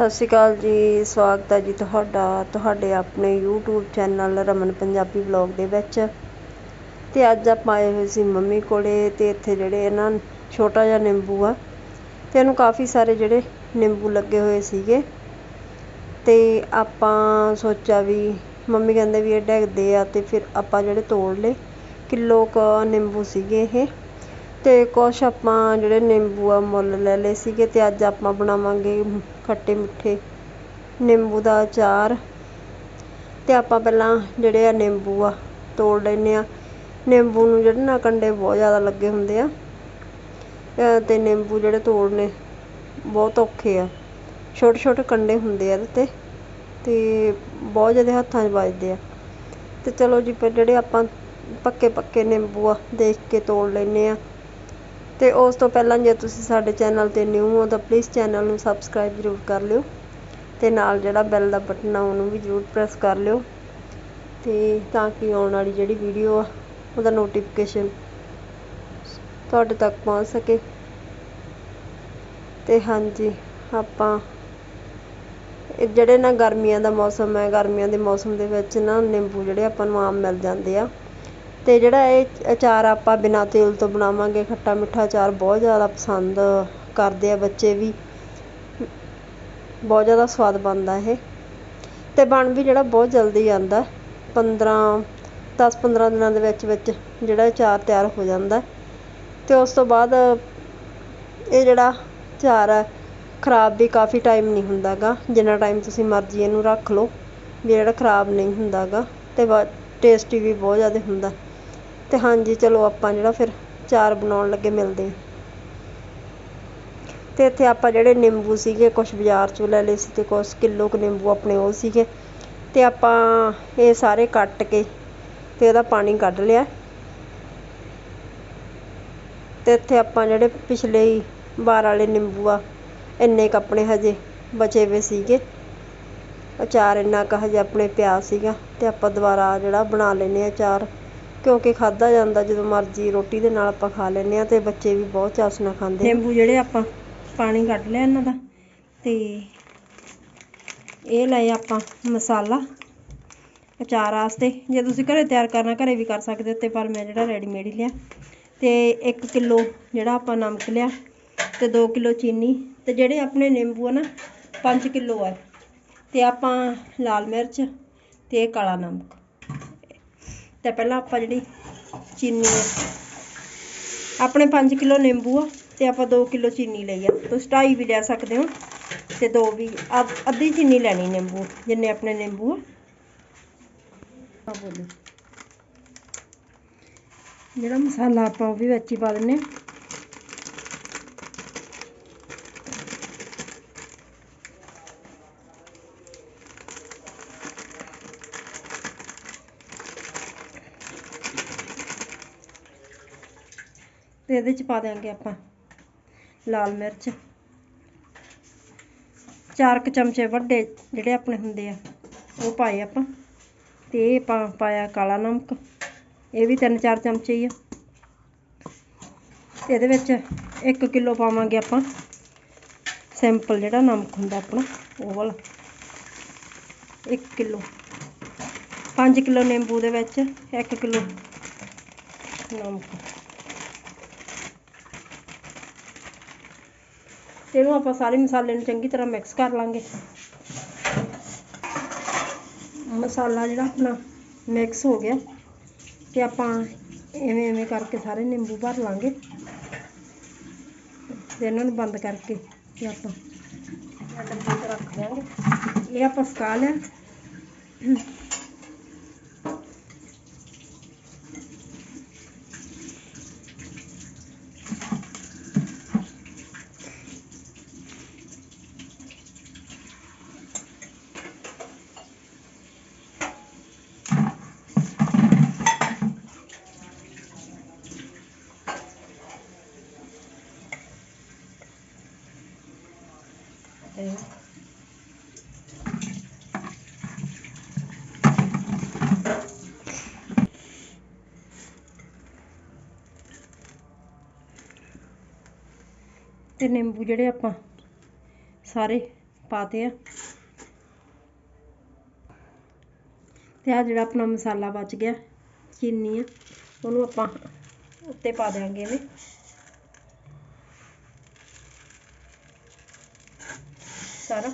ਸਤਿ ਸ਼੍ਰੀ ਅਕਾਲ ਜੀ, ਸਵਾਗਤ ਹੈ ਜੀ ਤੁਹਾਡਾ, ਤੁਹਾਡੇ ਆਪਣੇ YouTube channel Raman Punjabi vlog ਦੇ ਵਿੱਚ। ਤੇ ਅੱਜ ਆਪਾਂ ਆਏ ਹੋਏ ਸੀ ਮੰਮੀ ਕੋਲੇ ਤੇ ਇੱਥੇ ਜਿਹੜੇ ਇਹਨਾਂ ਛੋਟਾ ਜਿਹਾ ਨਿੰਬੂ ਆ, ਤੇ ਇਹਨੂੰ ਕਾਫੀ ਸਾਰੇ ਜਿਹੜੇ ਨਿੰਬੂ ਲੱਗੇ ਹੋਏ ਸੀਗੇ। ਤੇ ਆਪਾਂ ਸੋਚਿਆ ਵੀ ਮੰਮੀ ਕਹਿੰਦੇ ਵੀ ਇਹ ਡੈਗਦੇ ਆ ਤੇ ਫਿਰ ਆਪਾਂ ਜਿਹੜੇ ਤੋੜ ਲਏ, ਕਿਲੋ ਕ ਨਿੰਬੂ ਸੀਗੇ ਇਹ। ਅਤੇ ਕੁਛ ਆਪਾਂ ਜਿਹੜੇ ਨਿੰਬੂ ਆ ਮੁੱਲ ਲੈ ਲਏ ਸੀਗੇ ਅਤੇ ਅੱਜ ਆਪਾਂ ਬਣਾਵਾਂਗੇ ਖੱਟੇ ਮਿੱਠੇ ਨਿੰਬੂ ਦਾ ਅਚਾਰ। ਅਤੇ ਆਪਾਂ ਪਹਿਲਾਂ ਜਿਹੜੇ ਆ ਨਿੰਬੂ ਆ ਤੋੜ ਲੈਂਦੇ ਆ। ਨਿੰਬੂ ਨੂੰ ਜਿਹੜੇ ਨਾ ਕੰਡੇ ਬਹੁਤ ਜ਼ਿਆਦਾ ਲੱਗੇ ਹੁੰਦੇ ਆ। ਤੇ ਨਿੰਬੂ ਜਿਹੜੇ ਤੋੜਨੇ ਬਹੁਤ ਔਖੇ ਆ। ਛੋਟੇ ਛੋਟੇ ਕੰਡੇ ਹੁੰਦੇ ਆ ਇਹਦੇ ਤੇ ਤੇ ਬਹੁਤ ਜ਼ਿਆਦਾ ਹੱਥਾਂ 'ਚ ਵੱਜਦੇ ਆ। ਤੇ ਚਲੋ ਜੀ, ਫਿਰ ਜਿਹੜੇ ਆਪਾਂ ਪੱਕੇ ਪੱਕੇ ਨਿੰਬੂ ਆ ਦੇਖ ਕੇ ਤੋੜ ਲੈਨੇ ਆ। ਤੇ ਉਸ ਤੋਂ ਪਹਿਲਾਂ ਜੇ ਤੁਸੀਂ ਸਾਡੇ ਚੈਨਲ ਤੇ ਨਿਊ ਹੋ ਤਾਂ ਪਲੀਜ਼ ਚੈਨਲ ਨੂੰ ਸਬਸਕ੍ਰਾਈਬ ਜ਼ਰੂਰ ਕਰ ਲਿਓ ਤੇ ਨਾਲ ਜਿਹੜਾ ਬੈਲ ਦਾ ਬਟਨ ਆ ਉਹਨੂੰ ਵੀ ਜ਼ਰੂਰ ਪ੍ਰੈਸ ਕਰ ਲਿਓ ਤੇ ਤਾਂ ਕਿ ਆਉਣ ਵਾਲੀ ਜਿਹੜੀ ਵੀਡੀਓ ਆ, ਉਹਦਾ ਨੋਟੀਫਿਕੇਸ਼ਨ ਤੁਹਾਡੇ ਤੱਕ ਪਹੁੰਚ ਸਕੇ। ਤੇ ਹਾਂਜੀ, ਆਪਾਂ ਜਿਹੜੇ ਨਾ ਗਰਮੀਆਂ ਦਾ ਮੌਸਮ ਹੈ, ਗਰਮੀਆਂ ਦੇ ਮੌਸਮ ਦੇ ਵਿੱਚ ਨਾ ਨਿੰਬੂ ਜਿਹੜੇ ਆਪਾਂ ਨੂੰ ਆਮ ਮਿਲ ਜਾਂਦੇ ਆ। ਅਤੇ ਜਿਹੜਾ ਇਹ ਅਚਾਰ ਆਪਾਂ ਬਿਨਾਂ ਤੇਲ ਤੋਂ ਬਣਾਵਾਂਗੇ, ਖੱਟਾ ਮਿੱਠਾ ਅਚਾਰ ਬਹੁਤ ਜ਼ਿਆਦਾ ਪਸੰਦ ਕਰਦੇ ਆ ਬੱਚੇ ਵੀ। ਬਹੁਤ ਜ਼ਿਆਦਾ ਸਵਾਦ ਬਣਦਾ ਇਹ। ਅਤੇ ਬਣ ਵੀ ਜਿਹੜਾ ਬਹੁਤ ਜਲਦੀ ਜਾਂਦਾ 15 10 15 ਦਿਨਾਂ ਦੇ ਵਿੱਚ ਵਿੱਚ ਜਿਹੜਾ ਅਚਾਰ ਤਿਆਰ ਹੋ ਜਾਂਦਾ। ਅਤੇ ਉਸ ਤੋਂ ਬਾਅਦ ਇਹ ਜਿਹੜਾ ਅਚਾਰ ਹੈ ਖਰਾਬ ਵੀ ਕਾਫੀ ਟਾਈਮ ਨਹੀਂ ਹੁੰਦਾ ਗਾ ਜਿੰਨਾ ਟਾਈਮ ਤੁਸੀਂ ਮਰਜ਼ੀ ਇਹਨੂੰ ਰੱਖ ਲਓ, ਵੀ ਜਿਹੜਾ ਖਰਾਬ ਨਹੀਂ ਹੁੰਦਾ ਹੁੰਦਾਗਾ। ਤੇ ਟੇਸਟੀ ਵੀ ਬਹੁਤ ਜ਼ਿਆਦਾ ਹੁੰਦਾ। ਤੇ ਹਾਂਜੀ, ਚਲੋ ਆਪਾਂ ਜਿਹੜਾ ਫਿਰ ਚਾਰ ਬਣਾਉਣ ਲੱਗੇ ਮਿਲਦੇ ਹਾਂ। ਤੇ ਇੱਥੇ ਆਪਾਂ ਜਿਹੜੇ ਨਿੰਬੂ ਸੀਗੇ ਕੁਝ ਬਾਜ਼ਾਰ ਚੋਂ ਲੈ ਲਏ ਸੀ ਤੇ ਕੁਝ ਕਿਲੋ ਕੁ ਨਿੰਬੂ ਆਪਣੇ ਉਹ ਸੀਗੇ। ਤੇ ਆਪਾਂ ਇਹ ਸਾਰੇ ਕੱਟ ਕੇ ਤੇ ਇਹਦਾ ਪਾਣੀ ਕੱਢ ਲਿਆ। ਤੇ ਇੱਥੇ ਆਪਾਂ ਜਿਹੜੇ ਪਿਛਲੇ ਹੀ ਵਾਰ ਵਾਲੇ ਨਿੰਬੂ ਆ, ਇੰਨੇ ਕੁ ਆਪਣੇ ਹਜੇ ਬਚੇ ਹੋਏ ਸੀਗੇ। ਅਚਾਰ ਇੰਨਾ ਕੁ ਹਜੇ ਆਪਣੇ ਪਿਆ ਸੀਗਾ ਤੇ ਆਪਾਂ ਦੁਬਾਰਾ ਜਿਹੜਾ ਬਣਾ ਲੈਨੇ ਆ ਅਚਾਰ। ਕਿਉਂਕਿ ਖਾਧਾ ਜਾਂਦਾ ਜਦੋਂ ਮਰਜ਼ੀ ਰੋਟੀ ਦੇ ਨਾਲ ਆਪਾਂ ਖਾ ਲੈਂਦੇ ਆ ਤੇ ਬੱਚੇ ਵੀ ਬਹੁਤ ਚਾਸ ਨਾਲ ਖਾਂਦੇ ਨਿੰਬੂ ਜਿਹੜੇ ਆਪਾਂ ਪਾਣੀ ਕੱਢ ਲਿਆ ਇਹਨਾਂ ਦਾ ਤੇ ਇਹ ਲਏ ਆਪਾਂ ਮਸਾਲਾ ਅਚਾਰ ਵਾਸਤੇ। ਜੇ ਤੁਸੀਂ ਘਰੇ ਤਿਆਰ ਕਰਨਾ, ਘਰੇ ਵੀ ਕਰ ਸਕਦੇ ਹੋ ਤੇ ਪਰ ਮੈਂ ਜਿਹੜਾ ਰੈਡੀਮੇਡ ਹੀ ਲਿਆ। ਤੇ 1 ਕਿਲੋ ਜਿਹੜਾ ਆਪਾਂ ਨਮਕ ਲਿਆ ਤੇ 2 ਕਿਲੋ ਚੀਨੀ ਤੇ ਜਿਹੜੇ ਆਪਣੇ ਨਿੰਬੂ ਆ ਨਾ 5 ਕਿਲੋ ਆ। ਤੇ ਆਪਾਂ ਲਾਲ ਮਿਰਚ ਤੇ ਕਾਲਾ ਨਮਕ। ਤੇ ਪਹਿਲਾਂ ਆਪਾਂ ਜਿਹੜੀ ਚੀਨੀ ਆ, ਆਪਣੇ 5 ਕਿਲੋ ਨਿੰਬੂ ਆ ਤੇ ਆਪਾਂ 2 ਕਿਲੋ ਚੀਨੀ ਲਈ ਆ। ਤੁਸੀਂ ਢਾਈ ਵੀ ਲੈ ਸਕਦੇ ਹੋ ਤੇ ਦੋ ਵੀ, ਅੱਧੀ ਚੀਨੀ ਲੈਣੀ ਨਿੰਬੂ, ਜਿੰਨੇ ਆਪਣੇ ਨਿੰਬੂ ਆ। ਬੋਲੋ। ਜਿਹੜਾ ਮਸਾਲਾ ਆਪਾਂ ਉਹ ਵੀ ਵਿੱਚ ਹੀ ਪਾ ਦਿੰਨੇ ਤੇ ਇਹਦੇ ਚ ਪਾ ਦਿਆਂਗੇ ਆਪਾਂ ਲਾਲ ਮਿਰਚ। ਚਾਰ ਕੁ ਚਮਚੇ ਵੱਡੇ ਜਿਹੜੇ ਆਪਣੇ ਹੁੰਦੇ ਆ, ਉਹ ਪਾਏ ਆਪਾਂ। ਤੇ ਇਹ ਪਾ ਪਾਇਆ ਕਾਲਾ ਨਮਕ, ਇਹ ਵੀ ਤਿੰਨ ਚਾਰ ਚਮਚੇ ਹੀ ਆ। ਤੇ ਇਹਦੇ ਵਿੱਚ 1 ਕਿਲੋ ਪਾਵਾਂਗੇ ਆਪਾਂ ਸਿੰਪਲ ਜਿਹੜਾ ਨਮਕ ਹੁੰਦਾ ਆਪਣਾ, ਉਹ ਵਾਲਾ। 1 ਕਿਲੋ। 5 ਕਿਲੋ ਨਿੰਬੂ ਦੇ ਵਿੱਚ 1 ਕਿਲੋ ਨਮਕ। ਇਹਨੂੰ ਆਪਾਂ ਸਾਰੇ ਮਸਾਲੇ ਨੂੰ ਚੰਗੀ ਤਰ੍ਹਾਂ ਮਿਕਸ ਕਰ ਲਾਂਗੇ। ਮਸਾਲਾ ਜਿਹੜਾ ਆਪਣਾ ਮਿਕਸ ਹੋ ਗਿਆ ਤੇ ਆਪਾਂ ਐਵੇਂ ਐਵੇਂ ਕਰਕੇ ਸਾਰੇ ਨਿੰਬੂ ਭਰ ਲਾਂਗੇ। ਤੇ ਇਹਨਾਂ ਨੂੰ ਬੰਦ ਕਰਕੇ ਤੇ ਆਪਾਂ ਡੱਬੇ 'ਚ ਰੱਖ ਦਿਆਂਗੇ ਇਹ ਆਪਾਂ ਸੁਕਾ ਲਿਆ। ਤੇ ਤੇ ਨਿੰਬੂ ਜਿਹੜੇ ਆਪਾਂ ਸਾਰੇ ਪਾਤੇ ਆ ਤੇ ਆ ਜਿਹੜਾ ਆਪਣਾ ਮਸਾਲਾ ਬਚ ਗਿਆ ਚੀਨੀ ਆ ਉਹਨੂੰ ਆਪਾਂ ਉੱਤੇ ਪਾ ਦਿਆਂਗੇ ਨੇ ਸਾਰਾ